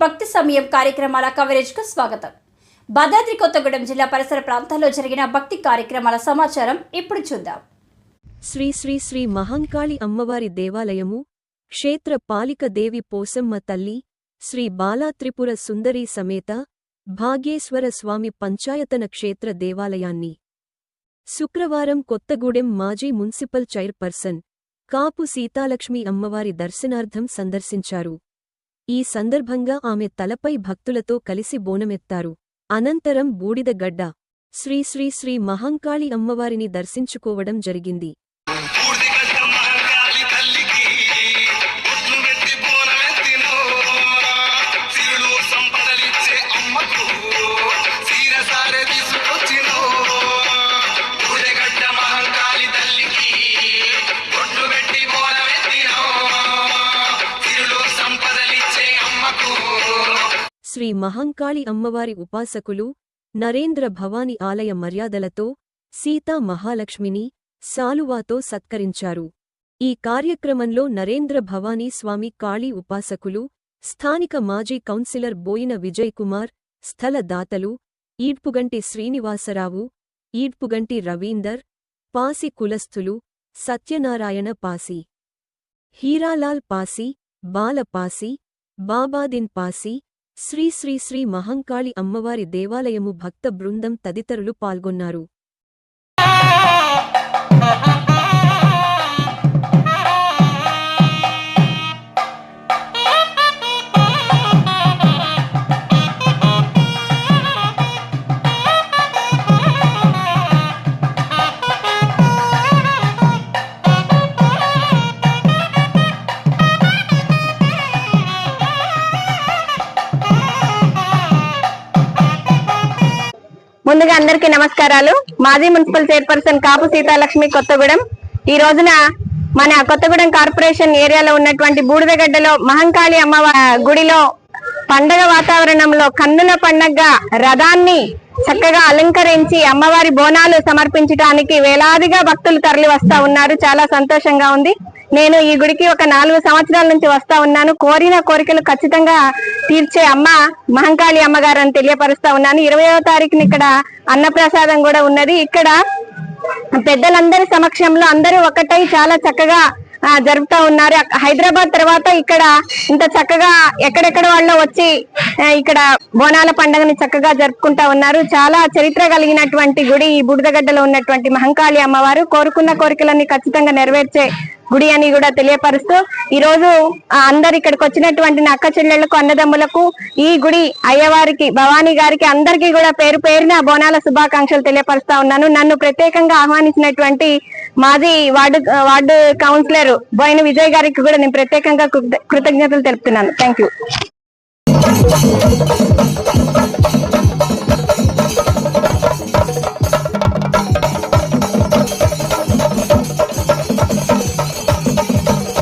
భక్తి సమయం కార్యక్రమాల కవరేజ్కు స్వాగతం. భద్రాద్రి కొత్తగూడెం జిల్లా పరిసర ప్రాంతాల్లో జరిగిన భక్తి కార్యక్రమాల సమాచారం ఇప్పుడు చూద్దాం. శ్రీ శ్రీ శ్రీ మహంకాళి అమ్మవారి దేవాలయము క్షేత్ర పాలిక దేవి పోసమ్మ తల్లి శ్రీ బాలా త్రిపుర సమేత భాగ్యేశ్వర స్వామి పంచాయతన క్షేత్ర దేవాలయాన్ని. శుక్రవారం కొత్తగూడెం మాజీ మున్సిపల్ చైర్పర్సన్ కాపు సీతాలక్ష్మి అమ్మవారి దర్శనార్థం సందర్శించారు. ఈ సందర్భంగా ఆమె తలపై భక్తులతో కలిసి బోనమెత్తారు. అనంతరం బూడిదగడ్డ శ్రీశ్రీశ్రీ మహంకాళి అమ్మవారిని దర్శించుకోవడం జరిగింది. శ్రీ మహంకాళి అమ్మవారి ఉపాసకులు నరేంద్ర భవాని ఆలయ మర్యాదలతో సీతా మహాలక్ష్మిని సాలువాతో సత్కరించారు. ఈ కార్యక్రమంలో నరేంద్ర భవానీ స్వామి కాళీ ఉపాసకులు స్థానిక మాజీ కౌన్సిలర్ బోయిన విజయ్ కుమార్ స్థల దాతలు ఈడ్పుగంటి శ్రీనివాసరావు ఈడ్పుగంటి రవీందర్ పాసి కులస్థులు సత్యనారాయణ పాసి హీరాలాల్ పాసి బాల పాసి బాబాదిన్ పాసి శ్రీ శ్రీ శ్రీ మహంకాళి అమ్మవారి దేవాలయము భక్త బృందం తదితరులు పాల్గొన్నారు. ముందుగా అందరికీ నమస్కారాలు. మాజీ మున్సిపల్ చైర్పర్సన్ కాపు సీతాలక్ష్మి కొత్తగూడెం. ఈ రోజున మన కొత్తగూడెం కార్పొరేషన్ ఏరియాలో ఉన్నటువంటి బూడిదగడ్డలో మహంకాళి అమ్మవారి గుడిలో పండగ వాతావరణంలో కన్నుల పండగగా రథాన్ని చక్కగా అలంకరించి అమ్మవారి బోనాలు సమర్పించడానికి వేలాదిగా భక్తులు తరలి వస్తా ఉన్నారు. చాలా సంతోషంగా ఉంది. నేను ఈ గుడికి ఒక నాలుగు సంవత్సరాల నుంచి వస్తా ఉన్నాను. కోరిన కోరికలు ఖచ్చితంగా తీర్చే అమ్మ మహంకాళి అమ్మగారు అని తెలియపరుస్తా ఉన్నాను. ఇరవయో తారీఖున ఇక్కడ అన్నప్రసాదం కూడా ఉన్నది. ఇక్కడ పెద్దలందరి సమక్షంలో అందరూ ఒకటై చాలా చక్కగా జరుపుతా ఉన్నారు. హైదరాబాద్ తర్వాత ఇక్కడ ఇంత చక్కగా ఎక్కడెక్కడ వాళ్ళు వచ్చి ఇక్కడ బోనాల పండుగని చక్కగా జరుపుకుంటా ఉన్నారు. చాలా చరిత్ర కలిగినటువంటి గుడి ఈ బుడిదగడ్డలో ఉన్నటువంటి మహంకాళి అమ్మవారు కోరుకున్న కోరికలన్నీ ఖచ్చితంగా నెరవేర్చే గుడి అని కూడా తెలియపరుస్తూ ఈ రోజు అందరు ఇక్కడికి వచ్చినటువంటి నా అక్క చెల్లెళ్ళకు అన్నదమ్ములకు ఈ గుడి అయ్యవారికి భవానీ గారికి అందరికీ కూడా పేరు పేరున బోనాల శుభాకాంక్షలు తెలియపరుస్తా ఉన్నాను. నన్ను ప్రత్యేకంగా ఆహ్వానించినటువంటి మాది ward ward councillor Boina Vijay గారికి కూడా నేను ప్రత్యేకంగా కృతజ్ఞతలు తెలుపుతున్నాను. Thank you